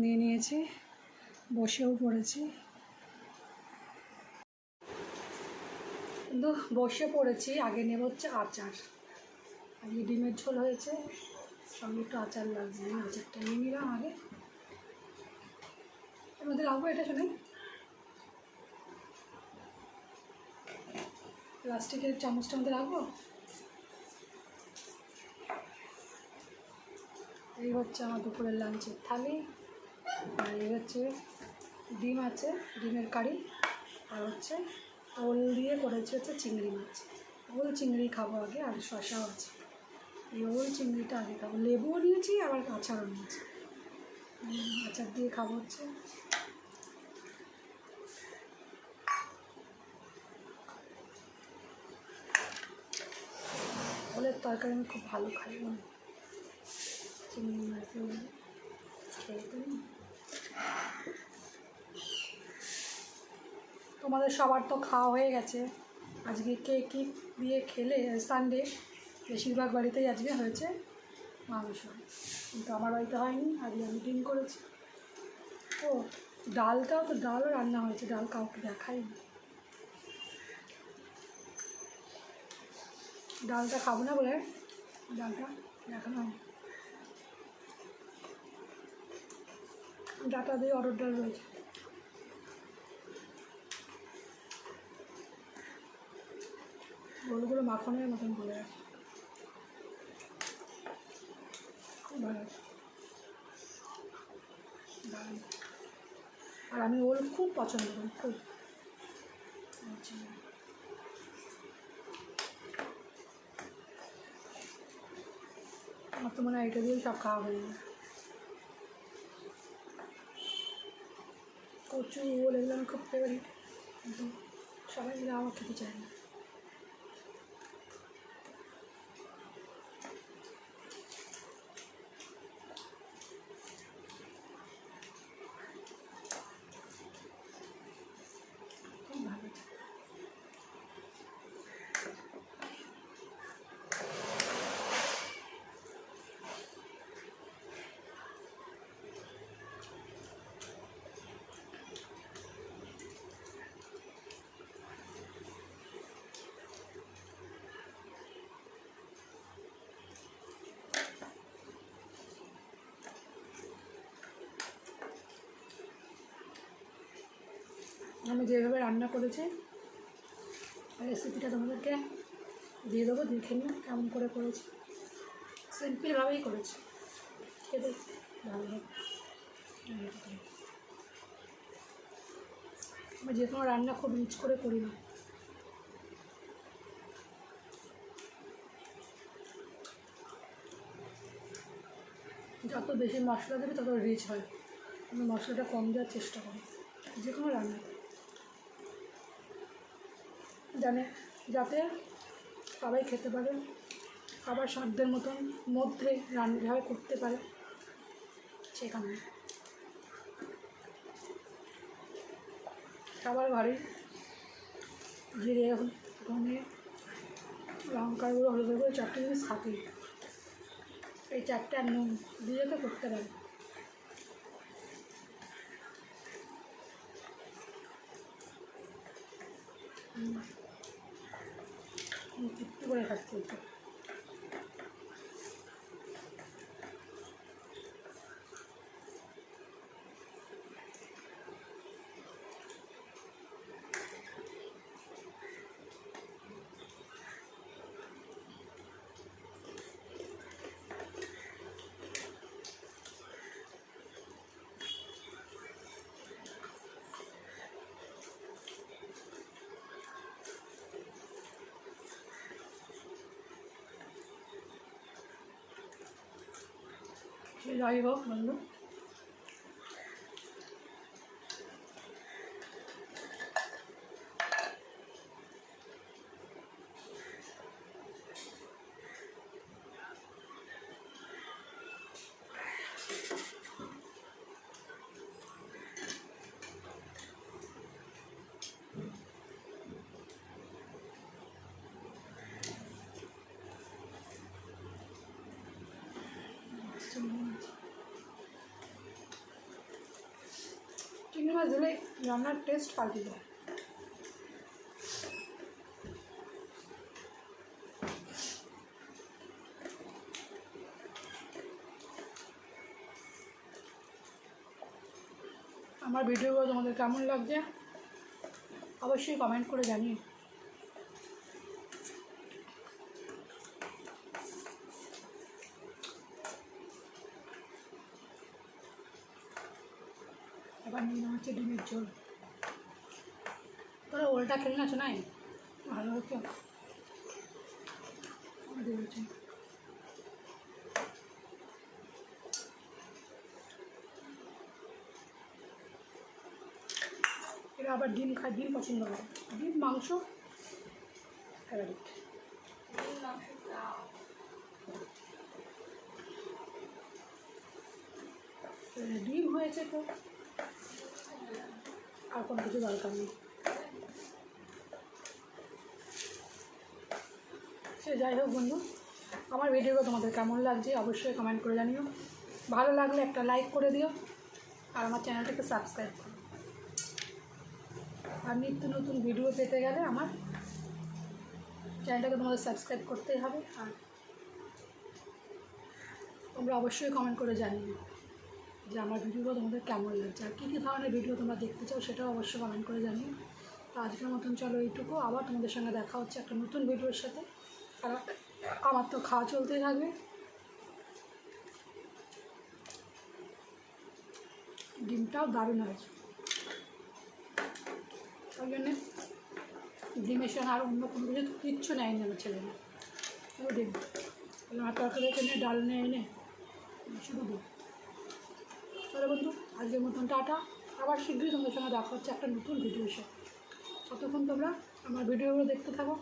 নিয়ে নিয়েছি, বসেও পড়েছি। কিন্তু বসে পড়েছি, আগে নেব হচ্ছে আচার। আজকে ডিমের ঝোল হয়েছে, সঙ্গে একটু আচার লাগছে, আমি আচারটা নিয়ে নিলাম আগে। এর মধ্যে রাখব এটা শুনে? প্লাস্টিকের চামচটা মধ্যে রাখব এই হচ্ছে আমার দুপুরের লাঞ্চের থালি। আর এই হচ্ছে ডিম আছে, ডিমের কারি, আর হচ্ছে ওল দিয়ে করেছে হচ্ছে চিংড়ি মাছ। ওল চিংড়ি খাব আগে, আর শশাও আছে। এই ওল চিংড়িটা আগে খাব। লেবুও নিয়েছি, আবার আচারও নিয়েছি। আচার দিয়ে খাব হচ্ছে। ওলের তরকারি আমি খুব ভালো খাই। চিংড়ি মাছ খেয়ে তো নিই। তোমাদের সবার তো খাওয়া হয়ে গেছে। আজকে কে কী দিয়ে খেলে সানডে বেশিরভাগ বাড়িতেই আজকে হয়েছে মাংস। কিন্তু আমার বাড়িতে হয়নি, আজকে আমি ডিম করেছি। ও, ডালটাও তো, ডালও রান্না হয়েছে, ডাল কাউকে দেখাইনি। ডালটা খাব না বলে ডালটা দেখানো হয়নি। ডাটা দিয়ে অর্ডার ডাল রয়েছে। গোলগুলো মাখনের মতন গেছে খুব ভালো আর আমি ওল খুব পছন্দ করি, খুব। আমার তো মনে হয় এটা দিয়েই সব খাওয়া হয়ে যাবে। কচু ওল এগুলো আমি খুব ফেভারিট কিন্তু সবাই মিলে আমার খেতে চায় না খুব ভালো আমি যেভাবে রান্না করেছি রেসিপিটা তোমাদেরকে দিয়ে দেবো, দেখে নিও কেমন করে করেছি। সিম্পলভাবেই করেছি। খেতে ভালো আমি যে কোনো রান্না খুব রিচ করে করি না। যত বেশি মশলা দেবে তত রিচ হয়। আমি মশলাটা কম দেওয়ার চেষ্টা করি যে কোনো রান্না। জানে যাতে সবাই খেতে পারে সবার সাধ্যের মতন মধ্যে রান্নাভাবে করতে পারে, সেখানে। সবার ঘরে জিরে ধনে লঙ্কার গুঁড়ো, হলুদের গুঁড়ো চারটে জিনিস থাকে এই চারটে আর নুন দিয়ে তো করতে পারে। তৃপ্তি করে খাচ্ছি একটু সে যাই হোক বন্ধু মাছ দিলে রান্নার টেস্ট পাল্টে যায়। আমার ভিডিওগুলো তোমাদের কেমন লাগছে? অবশ্যই কমেন্ট করে জানিয়ে এবার নিয়ে নেওয়া হচ্ছে ডিমের ঝোল। তোরা ওলটা খেলে না শোনাই ভালো হতো হচ্ছে। এরা আবার ডিম খায় ডিম পছন্দ করে। ডিম মাংস ফেভারিট ডিম হয়েছে তো। আর কোনো কিছু দরকার নেই। সে যাই হোক বন্ধু, আমার ভিডিওগুলো তোমাদের কেমন লাগছে অবশ্যই কমেন্ট করে জানিও। ভালো লাগলে একটা লাইক করে দিও আর আমার চ্যানেলটাকে সাবস্ক্রাইব করো। আর নিত্য নতুন ভিডিও পেতে গেলে আমার চ্যানেলটাকে তোমাদের সাবস্ক্রাইব করতেই হবে আর তোমরা অবশ্যই কমেন্ট করে জানিও। যে আমার ভিডিওগুলো তোমাদের কেমন লাগছে? আর কী কী ধরনের ভিডিও তোমরা দেখতে চাও সেটাও অবশ্যই কমেন্ট করে জানিও। তো আজকের মতন চলো এইটুকু। আবার তোমাদের সঙ্গে দেখা হচ্ছে একটা নতুন ভিডিওর সাথে। আর আমার তো খাওয়া চলতেই থাকবে। ডিমটাও দারুণ হয়েছে। ওই জন্যে ডিমের সঙ্গে আর অন্য কোনো কিছু কিচ্ছু নেয়নি আমার শুধু ডিম। আমার তরকারি এনে ডাল নিয়ে এনে শুধু ডিম। তাহলে বন্ধু, আজকের মতন টাটা। আবার শীঘ্রই তোমাদের সঙ্গে দেখা হচ্ছে একটা নতুন ভিডিও সাথে। ততক্ষণ তোমরা আমার ভিডিওগুলো দেখতে থাকো।